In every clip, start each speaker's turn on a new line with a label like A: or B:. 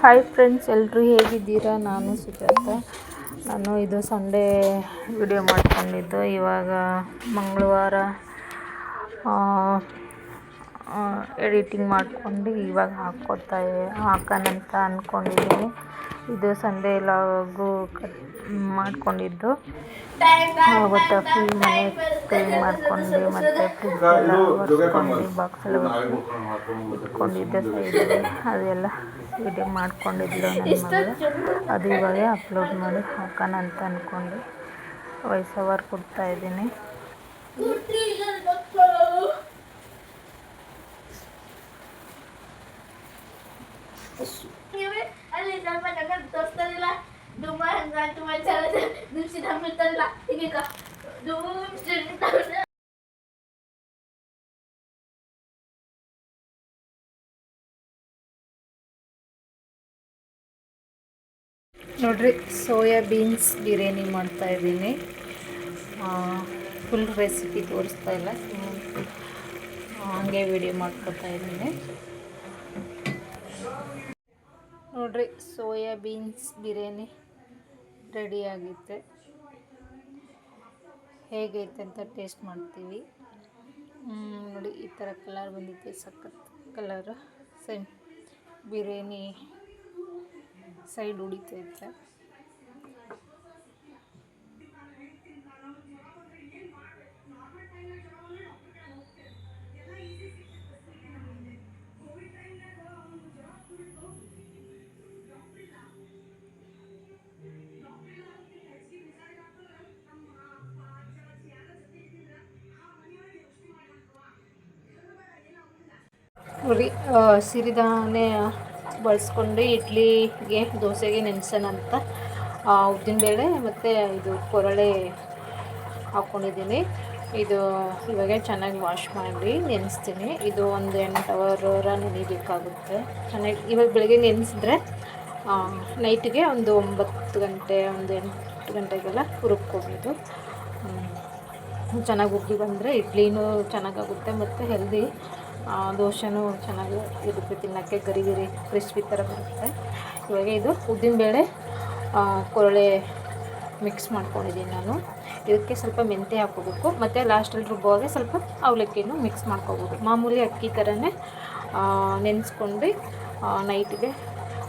A: Hi friends ಎಲ್ಲರೂ ಹೇಗಿದ್ದೀರಾ? ನಾನು ಸುಜಾತ. ನಾನು ಇದು ಸಂಡೇ ವಿಡಿಯೋ ಮಾಡ್ಕೊಂಡಿದ್ದು. ಇವಾಗ ಮಂಗಳವಾರ ಎಡಿಟಿಂಗ್ ಮಾಡಿಕೊಂಡು ಇವಾಗ ಹಾಕ್ಕೊತಾ ಹಾಕೋಣ ಅಂತ ಅಂದ್ಕೊಂಡಿದ್ದೀನಿ ಇದು ಸಂಡೇ ಲಾಗು ಕಟ್ ಮಾಡ್ಕೊಂಡಿದ್ದು. ಅವತ್ತು ಫುಲ್ ಮನೆ ಕ್ಲೀನ್ ಮಾಡ್ಕೊಂಡು ಮತ್ತು ಫ್ರಿಜ್ ಎಲ್ಲ ಒರೆಸ್ಕೊಂಡು ಬಾಕ್ಸ್ ಎಲ್ಲ ಇಟ್ಕೊಂಡಿದ್ದೆ ಸೈಡಲ್ಲಿ ಅದೆಲ್ಲ ವಿಡಿಯೋ ಮಾಡ್ಕೊಂಡಿದ್ಲು ನನ್ನ ಮಗಳು. ಅದು ಇವಾಗ ಅಪ್ಲೋಡ್ ಮಾಡಿ ಹಾಕೋಣ ಅಂತ ಅಂದ್ಕೊಂಡು ವಾಯ್ಸ್ ಓವರ್ ಕೊಡ್ತಾ ಇದ್ದೀನಿ
B: ಅಲ್ಲಿ ನಮ್ಮ ನಂಗೆ ತೋರಿಸ್ತಾರಿಲ್ಲ ಡುಮ್ಮ ಹಂಗ ಡುಮ್ಮ ಚಾಲ ದುಡ್ಸಿ ನಂಬಿರ್ತಾರಲ್ಲ ಹೀಗೀಗ ಡುಮ್
A: ನೋಡ್ರಿ, ಸೋಯಾ ಬೀನ್ಸ್ ಬಿರಿಯಾನಿ ಮಾಡ್ತಾ ಇದ್ದೀನಿ. ಫುಲ್ ರೆಸಿಪಿ ತೋರಿಸ್ತಾ ಇಲ್ಲ. ಹಂಗೆ ವಿಡಿಯೋ ಮಾಡ್ಕೊತಾ ಇದ್ದೀನಿ. ನೋಡ್ರಿ, ಸೋಯಾ ಬೀನ್ಸ್ ಬಿರಿಯಾನಿ. ರೆಡಿ ಆಗೈತೆ ಹೇಗೈತೆ ಅಂತ ಟೇಸ್ಟ್ ಮಾಡ್ತೀವಿ. ನೋಡಿ, ಈ ಥರ ಕಲರ್ ಬಂದಿದೆ, ಸಖತ್ ಕಲರ್. ಸೇಮ್ ಬಿರಿಯಾನಿ ಸೈಡ್ ಉಡಿತೈತೆ. ಆ, ಸಿರಿಧಾನ್ಯ ಬಳಸ್ಕೊಂಡು ಇಡ್ಲಿಗೆ ದೋಸೆಗೆ ನೆನೆಸೋಣ ಅಂತ. ಉದ್ದಿನಬೇಳೆ ಮತ್ತು ಇದು ಕೊರಳೆ ಹಾಕ್ಕೊಂಡಿದ್ದೀನಿ ಇದು ಇವಾಗ ಚೆನ್ನಾಗಿ ವಾಶ್ ಮಾಡಿ ನೆನೆಸ್ತೀನಿ. ಇದು ಒಂದು ಎಂಟು ಅವರ್ ನೆನಿಬೇಕಾಗುತ್ತೆ. ಚೆನ್ನಾಗಿ ಇವಾಗ ಬೆಳಗ್ಗೆ ನೆನೆಸಿದ್ರೆ ನೈಟಿಗೆ ಒಂದು ಒಂಬತ್ತು ಗಂಟೆ ಒಂದು ಎಂಟು ಗಂಟೆಗೆಲ್ಲ ರುಬ್ಕೋಬೋದು ಹ್ಮ್. ಚೆನ್ನಾಗಿ ಉಬ್ಬಿ ಬಂದರೆ ಇಡ್ಲಿನೂ ಚೆನ್ನಾಗಾಗುತ್ತೆ ಮತ್ತು ಹೆಲ್ದಿ ದೋಸೆನೂ ಚೆನ್ನಾಗಿ ಇರುತ್ತೆ, ತಿನ್ನೋಕ್ಕೆ ಗರಿ ಗರಿ ಕ್ರಿಸ್ಪಿ ಥರ ಬರುತ್ತೆ. ಇವಾಗ ಇದು ಉದ್ದಿನಬೇಳೆ ಕೊರಳೆ ಮಿಕ್ಸ್ ಮಾಡ್ಕೊಂಡಿದ್ದೀನಿ ನಾನು. ಇದಕ್ಕೆ ಸ್ವಲ್ಪ ಮೆಂತ್ಯ ಹಾಕೋಬೇಕು ಮತ್ತು ಲಾಸ್ಟಲ್ಲಿ ರುಬ್ಬುವಾಗ ಸ್ವಲ್ಪ ಅವಲಕ್ಕಿನೂ ಮಿಕ್ಸ್ ಮಾಡ್ಕೋಬೋದು. ಮಾಮೂಲಿ ಅಕ್ಕಿ ಥರನೇ ನೆನೆಸ್ಕೊಂಡು ನೈಟಿಗೆ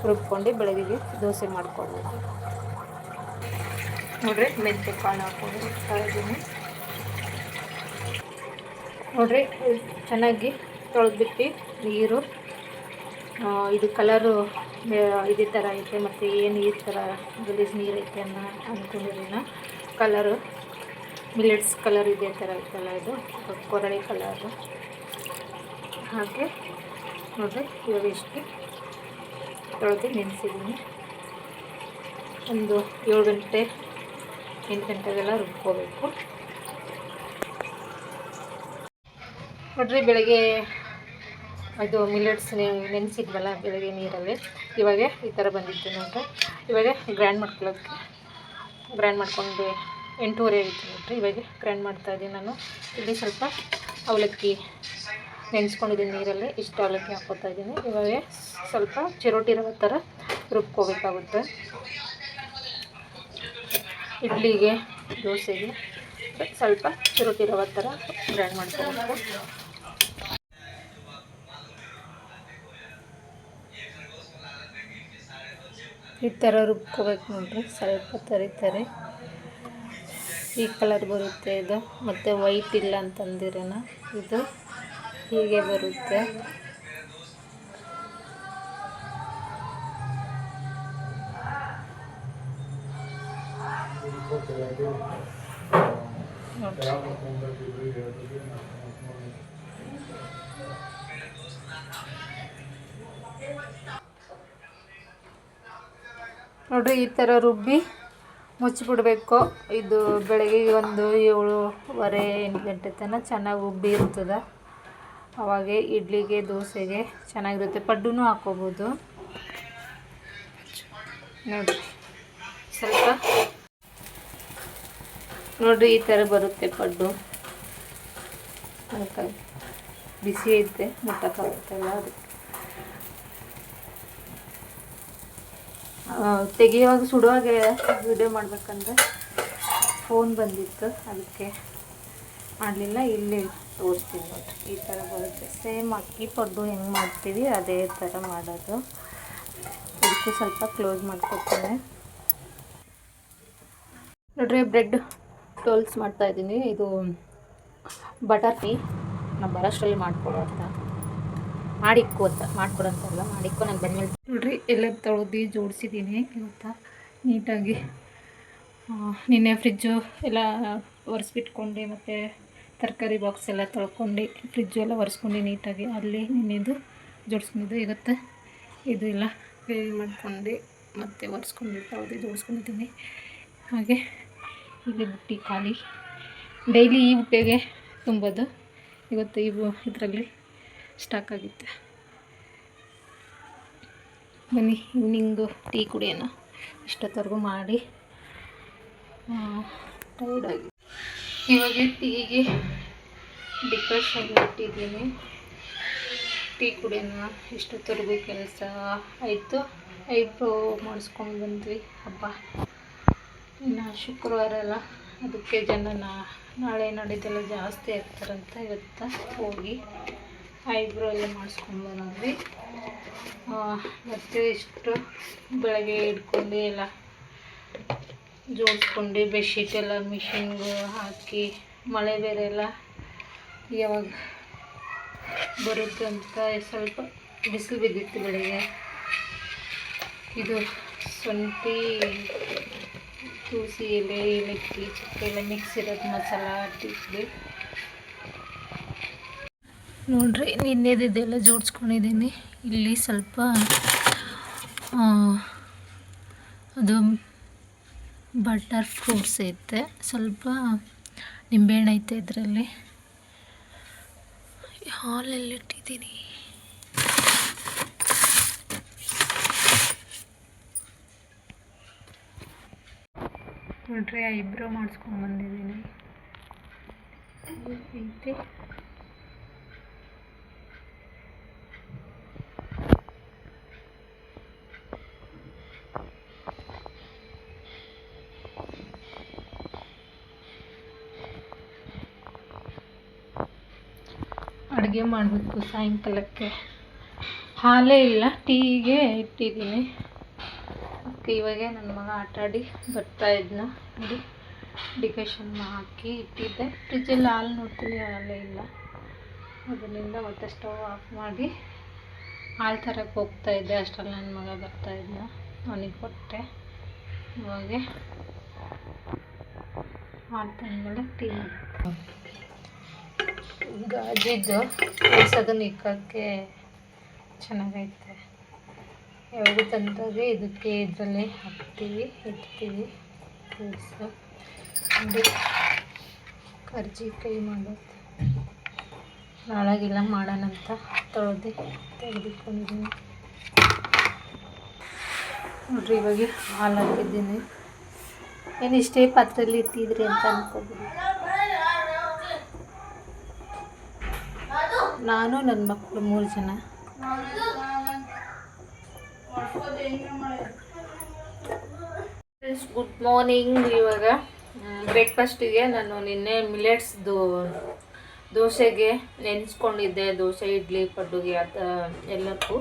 A: ರುಬ್ಕೊಂಡು ಬೆಳಗ್ಗೆ ದೋಸೆ ಮಾಡ್ಕೋಬೋದು. ನೋಡ್ರಿ, ಮೆಂತ್ಯ ಕಾಳು ಇಡ್ತಾ ಇದ್ದೀನಿ ನೋಡ್ರಿ ಚೆನ್ನಾಗಿ ತೊಳೆದ್ಬಿಟ್ಟು ನೀರು ಇದು ಕಲರು ಇದೇ ಥರ ಐತೆ ಮತ್ತು ಏನು ಈ ಥರ ಗಲೀಜು ನೀರು ಐತೆ ಅನ್ನೋ ಅಂದ್ಕೊಂಡಿರಲಿಲ್ಲ ಕಲರು ಮಿಲೆಟ್ಸ್ ಕಲರ್ ಇದೇ ಥರ ಐತಲ್ಲ ಇದು, ಕೊರಳಿ ಕಲರು. ಹಾಗೆ ನೋಡಿರಿ, ಇವಾಗ ಇಷ್ಟು ತೊಳೆದು ನೆನೆಸಿದ್ದೀನಿ. ಒಂದು ಏಳು ಗಂಟೆ, ಎಂಟು ಗಂಟೆಗೆಲ್ಲ ರುಬ್ಕೋಬೇಕು. ನೋಡ್ರಿ, ಬೆಳಗ್ಗೆ ಇದು ಮಿಲೆಟ್ಸ್ ನೆನೆಸಿದ್ವಲ್ಲ, ಬೆಳಗ್ಗೆ ನೀರಲ್ಲಿ. ಇವಾಗ ಈ ಥರ ಬಂದಿತ್ತು ನೋಡ್ರಿ. ಇವಾಗ ಗ್ರ್ಯಾಂಡ್ ಮಾಡ್ಕೊಳ್ಳೋಕ್ಕೆ ಗ್ರ್ಯಾಂಡ್ ಮಾಡ್ಕೊಂಡು ಎಂಟೂವರೆ ಆಗಿತ್ತು ನೋಡ್ರಿ. ಇವಾಗ ಗ್ರ್ಯಾಂಡ್ ಮಾಡ್ತಾಯಿದ್ದೀನಿ ನಾನು. ಇಲ್ಲಿ ಸ್ವಲ್ಪ ಅವಲಕ್ಕಿ ನೆನೆಸ್ಕೊಂಡಿದ್ದೀನಿ ನೀರಲ್ಲಿ. ಇಷ್ಟು ಅವಲಕ್ಕಿ ಹಾಕ್ಕೊತಾ ಇದ್ದೀನಿ. ಇವಾಗ ಸ್ವಲ್ಪ ಚಿರೋಟಿ ಇರೋ ಥರ ರುಬ್ಕೋಬೇಕಾಗುತ್ತೆ. ಇಡ್ಲಿಗೆ, ದೋಸೆಗೆ ಸ್ವಲ್ಪ ಚಿರೋಟಿ ರವೆ ಥರ ಗ್ರ್ಯಾಂಡ್ ಮಾಡ್ಕೋಬೇಕು. ಈ ಥರ ರುಬ್ಕೋಬೇಕು ನೋಡ್ರಿ. ಸ್ವಲ್ಪ ತರಿತಾರೆ. ಈ ಕಲರ್ ಬರುತ್ತೆ ಇದು. ಮತ್ತು ವೈಟ್ ಇಲ್ಲ ಅಂತಂದಿರೋಣ ಇದು ಹೀಗೆ ಬರುತ್ತೆ. ನೋಡ್ರಿ, ಈ ಥರ ರುಬ್ಬಿ ಮುಚ್ಚಿಬಿಡ್ಬೇಕು. ಇದು ಬೆಳಗ್ಗೆ ಒಂದು ಏಳುವರೆ ಎಂಟು ಗಂಟೆ ತನಕ ಚೆನ್ನಾಗಿ ಉಬ್ಬಿ ಇರ್ತದೆ. ಅವಾಗೆ ಇಡ್ಲಿಗೆ, ದೋಸೆಗೆ ಚೆನ್ನಾಗಿರುತ್ತೆ. ಪಡ್ಡುನೂ ಹಾಕೋಬೋದು. ನೋಡಿರಿ, ಸ್ವಲ್ಪ. ನೋಡಿರಿ, ಈ ಥರ ಬರುತ್ತೆ ಪಡ್ಡು. ಅದಕ್ಕಾಗಿ ಬಿಸಿ ಐತೆ ಮುಟ್ಟಕ್ಕಾಗುತ್ತಲ್ಲ ಅದಕ್ಕೆ. ತೆಗೆಯುವಾಗ ಸುಡುವಾಗೆ ವಿಡಿಯೋ ಮಾಡ್ಬೇಕಂದ್ರೆ ಫೋನ್ ಬಂದಿತ್ತು. ಅದಕ್ಕೆ ಮಾಡಲಿಲ್ಲ, ಇಲ್ಲಿ ತೋರಿಸ್ತೀನಿ ನೋಡಿ. ಈ ಥರ ಬರುತ್ತೆ. ಸೇಮ್ ಅಕ್ಕಿ ಪಡ್ಡು ಹೆಂಗೆ ಮಾಡ್ತೀವಿ, ಅದೇ ಥರ ಮಾಡೋದು. ಇದಕ್ಕೆ ಸ್ವಲ್ಪ ಕ್ಲೋಸ್ ಮಾಡ್ಕೊತೀನಿ ನೋಡ್ರಿ ಬ್ರೆಡ್ ಟೋಲ್ಸ್ ಮಾಡ್ತಾ ಇದ್ದೀನಿ. ಇದು ಬಟರ್ ಟೀ ನಾವು ಬರೋಷ್ಟರಲ್ಲಿ ಮಾಡ್ಕೊಡೋ ಅಂತ. ಮಾಡಿಕ್ಕು ಅಂತ ಮಾಡ್ಕೊಡು ಅಂತಲ್ಲ ಮಾಡಿಕ್ಕು ನಾನು ಬಂದ್ಮೇಲೆ ನೋಡ್ರಿ ಎಲ್ಲ ತೊಳೆದು ಜೋಡಿಸಿದ್ದೀನಿ ಇವತ್ತು ನೀಟಾಗಿ. ನಿನ್ನೆ ಫ್ರಿಜ್ಜು ಎಲ್ಲ ಒರೆಸ್ಬಿಟ್ಕೊಂಡು ಮತ್ತು ತರಕಾರಿ ಬಾಕ್ಸ್ ಎಲ್ಲ ತೊಳ್ಕೊಂಡು ಫ್ರಿಜ್ಜು ಎಲ್ಲ ಒರೆಸ್ಕೊಂಡು ನೀಟಾಗಿ. ಅಲ್ಲಿ ನಿನ್ನೆದು ಜೋಡಿಸ್ಕೊಂಡಿದ್ದು ಇವತ್ತು ಇದು ಎಲ್ಲ ಕ್ಲೀನ್ ಮಾಡ್ಕೊಂಡು ಮತ್ತು ಒರೆಸ್ಕೊಂಡು ತೊಳೆದು ಜೋಡಿಸ್ಕೊಂಡಿದ್ದೀನಿ ಹಾಗೆ ಇಲ್ಲಿ ಬುಟ್ಟಿ ಖಾಲಿ. ಡೈಲಿ ಈ ಬುಟ್ಟಿಗೆ ತುಂಬೋದು. ಇವತ್ತು ಇವು ಇದರಲ್ಲಿ ಸ್ಟಾಕ್ ಆಗಿತ್ತು. ಬನ್ನಿ, ಈವ್ನಿಂಗು ಟೀ ಕುಡಿಯೋಣ. ಇಷ್ಟೊತ್ತವರೆಗೂ ಮಾಡಿ. ಟೈರ್ಡಾಗಿ ಇವಾಗ ಟೀಗೆ ಡಿಪ್ರೆಷನ್ ಇಟ್ಟಿದ್ದೀನಿ ಟೀ ಕುಡಿಯೋಣ, ಇಷ್ಟೊತ್ತವರೆಗೂ ಕೆಲಸ ಆಯಿತು. ಐಬ್ರೋ ಮಾಡಿಸ್ಕೊಂಡು ಬಂದ್ವಿ. ಹಬ್ಬ. ಇನ್ನು ಶುಕ್ರವಾರ ಅಲ್ಲ. ಅದಕ್ಕೆ ಜನ ನಾಳೆ ನಾಡಿದ್ದೆಲ್ಲ ಜಾಸ್ತಿ ಆಗ್ತಾರಂತ ಇವತ್ತು ಹೋಗಿ. ಐಬ್ರೋ ಎಲ್ಲ ಮಾಡಿಸ್ಕೊಂಡು ಬಂದ್ವಿ ಮತ್ತು ಇಷ್ಟು ಬೆಳಗ್ಗೆ ಇಟ್ಕೊಂಡು ಎಲ್ಲ ಜೋಡಿಸ್ಕೊಂಡು ಬೆಡ್ಶೀಟ್ ಎಲ್ಲ, ಮಿಷಿನ್ಗೆ ಹಾಕಿ, ಮಳೆ ಬೇರೆ ಎಲ್ಲ ಯಾವಾಗ ಬರುತ್ತೆ ಅಂತ ಸ್ವಲ್ಪ ಬಿಸಿಲು ಬಿದ್ದಿತ್ತು ಬೆಳಗ್ಗೆ. ಇದು ಶುಂಠಿ, ತುಳಸಿ ಎಲೆ, ಏಲಕ್ಕಿ, ಚಕ್ಕೆ ಎಲ್ಲ ಮಿಕ್ಸ್ ಇರೋದು ಮಸಾಲ ಹಾಕಿದ್ವಿ ನೋಡ್ರಿ, ನಿನ್ನೆದಿದ್ದೆಲ್ಲ ಜೋಡಿಸ್ಕೊಂಡಿದ್ದೀನಿ. ಇಲ್ಲಿ ಸ್ವಲ್ಪ ಅದು ಬಟರ್ ಫ್ರೂಟ್ಸ್ ಐತೆ. ಸ್ವಲ್ಪ ನಿಂಬೆಹಣ್ಣು ಐತೆ ಇದರಲ್ಲಿ. ಹಾಲೆಲ್ಲ ಇಟ್ಟಿದ್ದೀನಿ. ನೋಡ್ರಿ ಐಬ್ರೋ ಮಾಡಿಸ್ಕೊಂಡು ಬಂದಿದ್ದೀನಿ. ಐತೆ ಅಡುಗೆ ಮಾಡಬೇಕು ಸಾಯಂಕಾಲಕ್ಕೆ. ಹಾಲೇ ಇಲ್ಲ, ಟೀಗೆ ಇಟ್ಟಿದ್ದೀನಿ. ಇವಾಗೆ ನನ್ನ ಮಗ ಆಟಾಡಿ ಬರ್ತಾ ಇದ್ನ. ನೋಡಿ ಡಿಕೇಶನ್ ಹಾಕಿ ಇಟ್ಟಿದ್ದೆ. ಫ್ರಿಜ್ಜಲ್ಲಿ ಹಾಲು ನೋಡ್ತೀನಿ, ಹಾಲೇ ಇಲ್ಲ. ಅದರಿಂದ ಮತ್ತೆ ಸ್ಟವ್ ಆಫ್ ಮಾಡಿ ಹಾಲು ತರಕ್ಕೆ ಹೋಗ್ತಾ ಇದ್ದೆ. ಅಷ್ಟರಲ್ಲಿ ನನ್ನ ಮಗ ಬರ್ತಾ ಇದ್ನ. ಅವನಿಗೆ ಕೊಟ್ಟೆ. ಇವಾಗ ಹಾಲು ತಂದಮೇಲೆ ಟೀ. ಗಾಜಿದ್ದು ಅದನ್ನು ಇಕ್ಕೋಕ್ಕೆ ಚೆನ್ನಾಗೈತೆ. ಯಾವಾಗ ತಂದಾಗ ಇದಕ್ಕೆ ಇದರಲ್ಲಿ ಹಾಕ್ತೀವಿ, ಇಡ್ತೀವಿ. ಫ್ರೂಟ್ಸು ನೋಡಿ ಕರ್ಜಿಕಾಯಿ ಮಾಡೋದು ಮಾಡೋಣ ಅಂತ ತೊಳೆದು ತೆಗೆದುಕೊಂಡಿದ್ದೀನಿ. ನೋಡ್ರಿ, ಇವಾಗ ಹಾಲು ಹಾಕಿದ್ದೀನಿ. ಏನು ಇಷ್ಟೇ ಪಾತ್ರೆಯಲ್ಲಿ ಇಟ್ಟಿದ್ರಿ ಅಂತ ಅನ್ಕೋಬಿಡಿ ನಾನು ನನ್ನ ಮಕ್ಕಳು ಮೂರು ಜನ. ಗುಡ್ ಮಾರ್ನಿಂಗ್ ಇವಾಗ ಬ್ರೇಕ್ಫಾಸ್ಟಿಗೆ ನಾನು ನಿನ್ನೆ ಮಿಲೆಟ್ಸ್ದು ದೋಸೆಗೆ ನೆನೆಸ್ಕೊಂಡಿದ್ದೆ, ದೋಸೆ, ಇಡ್ಲಿ, ಪಡ್ಡುಗೆ, ಅದ ಎಲ್ಲಕ್ಕೂ.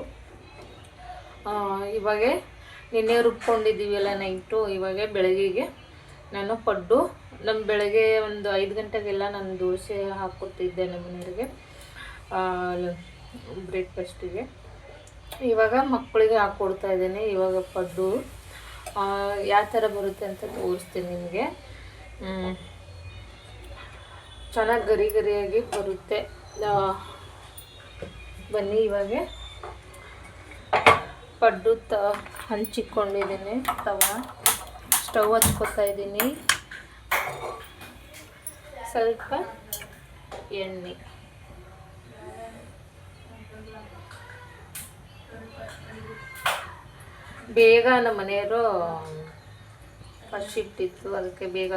A: ಇವಾಗ ನಿನ್ನೆ ರುಬ್ಕೊಂಡಿದ್ದೀವಲ್ಲ ನೈಟು, ಇವಾಗ ಬೆಳಗ್ಗೆಗೆ ನಾನು ಪಡ್ಡು. ನಮ್ಮ ಬೆಳಗ್ಗೆ ಒಂದು ಐದು ಗಂಟೆಗೆಲ್ಲ ನಾನು ದೋಸೆ ಹಾಕ್ಕೊತಿದ್ದೆ ನಮ್ಮ ಮನೆಯವ್ರಿಗೆ. ಬ್ರೇಕ್ಫಾಸ್ಟಿಗೆ ಇವಾಗ ಮಕ್ಕಳಿಗೆ ಹಾಕ್ಕೊಡ್ತಾ ಇದ್ದೀನಿ, ಇವಾಗ ಪಡ್ಡು. ಯಾವ ಥರ ಬರುತ್ತೆ ಅಂತ ತೋರಿಸ್ತೀನಿ ನಿಮಗೆ. ಚೆನ್ನಾಗಿ ಗರಿ ಗರಿಯಾಗಿ ಬರುತ್ತೆ. ಬನ್ನಿ ಇವಾಗ. ಪಡ್ಡು ತ, ಹಂಚಿಕೊಂಡಿದ್ದೀನಿ, ತವ. ಸ್ಟವ್ ಹಚ್ಕೊತಾ ಇದ್ದೀನಿ. ಸ್ವಲ್ಪ ಎಣ್ಣೆ. ಬೇಗ ನಮ್ಮ ಮನೆಯವರು ಫಸ್ಟ್ ಶಿಫ್ಟ್ ಇತ್ತು. ಅದಕ್ಕೆ ಬೇಗ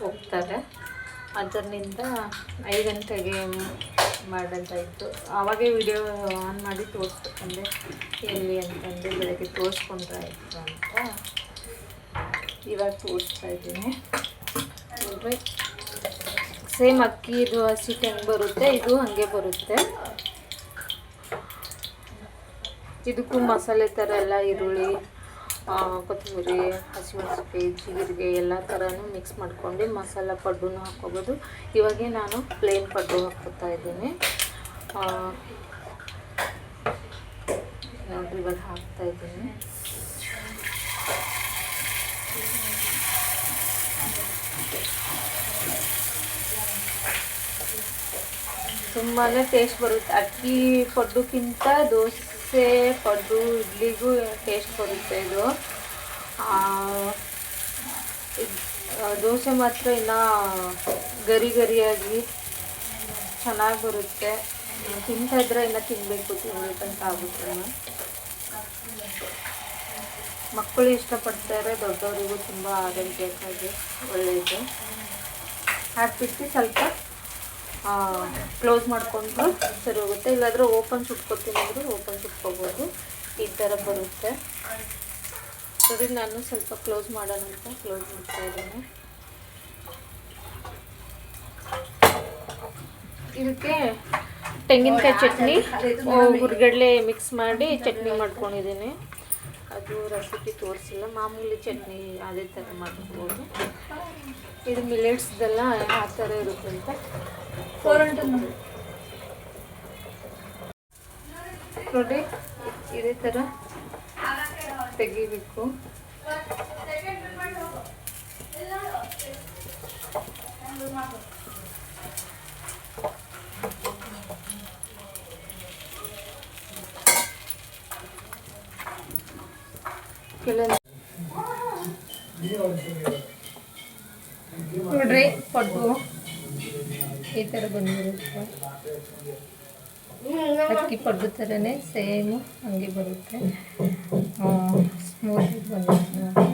A: ಹೋಗ್ತಾರೆ. ಅದರಿಂದ ಐದು ಗಂಟೆಗೆ ಮಾಡಂತ ಇತ್ತು. ಆವಾಗೇ ವಿಡಿಯೋ ಆನ್ ಮಾಡಿ ತೋರಿಸ್ಬೇಕಂದ್ರೆ ಎಲ್ಲಿ ಅಂತಂದು ಬೆಳಗ್ಗೆ ತೋರಿಸ್ಕೊಂಡ್ರೆ ಆಯಿತು ಅಂತ. ಇವಾಗ ತೋರಿಸ್ತಾ ಇದ್ದೀನಿ. ನೋಡ್ರಿ. ಸೇಮ್ ಅಕ್ಕಿದು ಹಸಿಟ್ಟು ಹೆಂಗೆ ಬರುತ್ತೆ, ಇದು ಹಾಗೆ ಬರುತ್ತೆ. ಇದಕ್ಕೂ ಮಸಾಲೆ ಥರ ಎಲ್ಲ ಈರುಳ್ಳಿ ಕೊತ್ತಂಬರಿ ಹಸಿಮೆಣಸಿನ್ಕಾಯಿ ಜೀರಿಗೆ ಎಲ್ಲ ಥರನೂ ಮಿಕ್ಸ್ ಮಾಡ್ಕೊಂಡು ಮಸಾಲ ಪಡ್ಡು ಹಾಕ್ಕೋಬೋದು. ಇವಾಗೆ ನಾನು ಪ್ಲೇನ್ ಪಡ್ಡು ಹಾಕ್ಕೊತಾ ಇದ್ದೀನಿ. ಆ, ನೋಡ್ರಿ ಇವಾಗ ಹಾಕ್ತಾ ಇದ್ದೀನಿ. ತುಂಬಾ ಟೇಸ್ಟ್ ಬರುತ್ತೆ. ಅಕ್ಕಿ ಪಡ್ಡುಕ್ಕಿಂತ ದೋಸೆ ಪಡ್ಡು, ಇಡ್ಲಿಗೂ ಟೇಸ್ಟ್ ಬರುತ್ತೆ ಇದ್- ದೋಸೆ ಮಾತ್ರ ಇನ್ನು ಗರಿ ಗರಿಯಾಗಿ ಚೆನ್ನಾಗಿ ಬರುತ್ತೆ. ತಿಂತಾ ಇದ್ರೆ ಇನ್ನು ತಿನ್ನಬೇಕು ತಿನ್ಬೇಕಂತ ಆಗುತ್ತೆ ಮಕ್ಕಳು ಇಷ್ಟಪಡ್ತಾರೆ, ದೊಡ್ಡವರಿಗೂ ತುಂಬ ಆರೋಗ್ಯಕ್ಕಾಗಿ ಒಳ್ಳೆಯದು ಹಾಕ್ಬಿಟ್ಟು ಸ್ವಲ್ಪ ಕ್ಲೋಸ್ ಮಾಡಿಕೊಂಡು ಸರಿ ಹೋಗುತ್ತೆ. ಇಲ್ಲಾದರೂ ಓಪನ್ ಸುಟ್ಕೊತೀನಿ ಅಂದರೆ ಓಪನ್ ಸುಟ್ಕೋಬೋದು. ಈ ಥರ ಬರುತ್ತೆ. ಸರಿ, ನಾನು ಸ್ವಲ್ಪ ಕ್ಲೋಸ್ ಮಾಡೋಣ ಅಂತ ಕ್ಲೋಸ್ ಮಾಡ್ತಾ ಇದ್ದೀನಿ. ಇದಕ್ಕೆ ತೆಂಗಿನಕಾಯಿ ಚಟ್ನಿ ಹುರ್ಗಡ್ಲೆ ಮಿಕ್ಸ್ ಮಾಡಿ ಚಟ್ನಿ ಮಾಡ್ಕೊಂಡಿದ್ದೀನಿ. ಅದು ರೆಸಿಪಿ ತೋರಿಸಿಲ್ಲ. ಮಾಮೂಲಿ ಚಟ್ನಿ ಅದೇ ಥರ ಮಾಡ್ಕೊಬೋದು ಇದು ಮಿಲೆಟ್ಸ್ದೆಲ್ಲ ಆ ಥರ ಇರುತ್ತೆ ನೋಡಿ ಇದೇ ಥರ ತೆಗಿಬೇಕು. ನೋಡ್ರಿ ಪಡ್ಡು ಈ ಥರ ಬಂದಿರುತ್ತೆ. ಅಕ್ಕಿ ಪಡ್ಡು ಥರನೇ ಸೇಮು ಹಂಗೆ ಬರುತ್ತೆ. ಸ್ಮೂತ್ ಬಂದಿರುತ್ತೆ. ನೋಡಿ.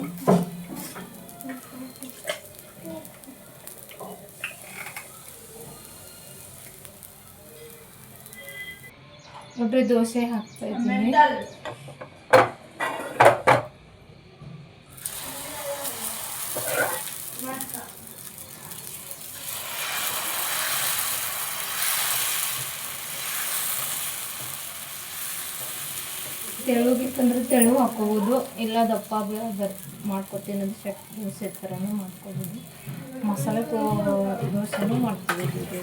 A: ನೋಡ್ರಿ, ದೋಸೆ ಹಾಕ್ತಾ ಇದ್ದೀನಿ. ತೆಳುಗಿತ್ತಂದ್ರೆ ತೆಳು ಹಾಕೋಬೋದು ಇಲ್ಲ ದಪ್ಪ ಬರ್ ಮಾಡ್ಕೊತೀನಿ ಅಂದ್ರೆ ಶಕ್ ದೋಸೆ ಥರನೂ ಮಾಡ್ಕೋಬೋದು. ಮಸಾಲೆ ತೋ ದೋಸೆನೂ ಮಾಡ್ಕೋಬೋದು ಇದು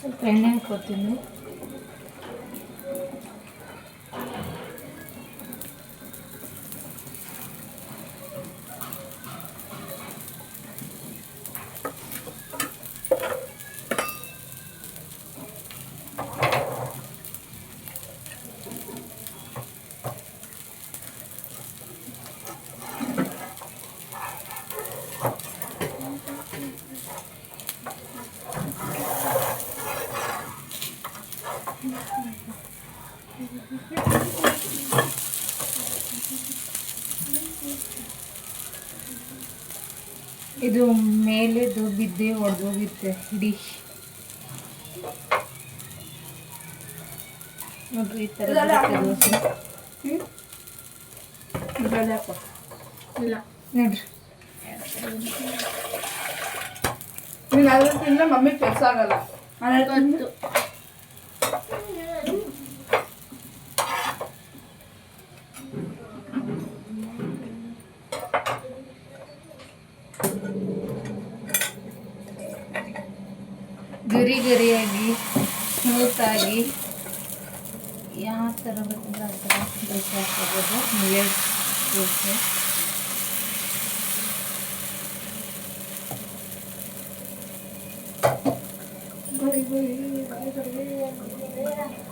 A: ಸ್ವಲ್ಪ ಎಣ್ಣೆ ಹಾಕ್ಕೊತೀನಿ. ಇದು ಮೇಲೆದು ಬಿದ್ದೆ ಒಡೆದೋಗುತ್ತೆ ಡಿಶ್ ನೋಡ್ರಿ ಈ ಥರ ದೋಸೆ ಇಲ್ಲ. ನೋಡ್ರಿ.
C: ನೀನು ಅದ್ರ ತಿಂದ್ರೆ ಮಮ್ಮಿ ಕೆಲಸ ಆಗಲ್ಲ.
A: ಗರಿ ಗರಿಯಾಗಿ ಸ್ಮೂತಾಗಿ ಯಾವ ಥರ ಬೇಕಂದ್ರೆ ಆ ಥರ ದೋಸೆ ಹಾಕೋಬೋದು ಮಿಲೆಟ್ಸ್ ದೋಸೆ
C: ನೋಡಿ
A: ಹ್ಞೂ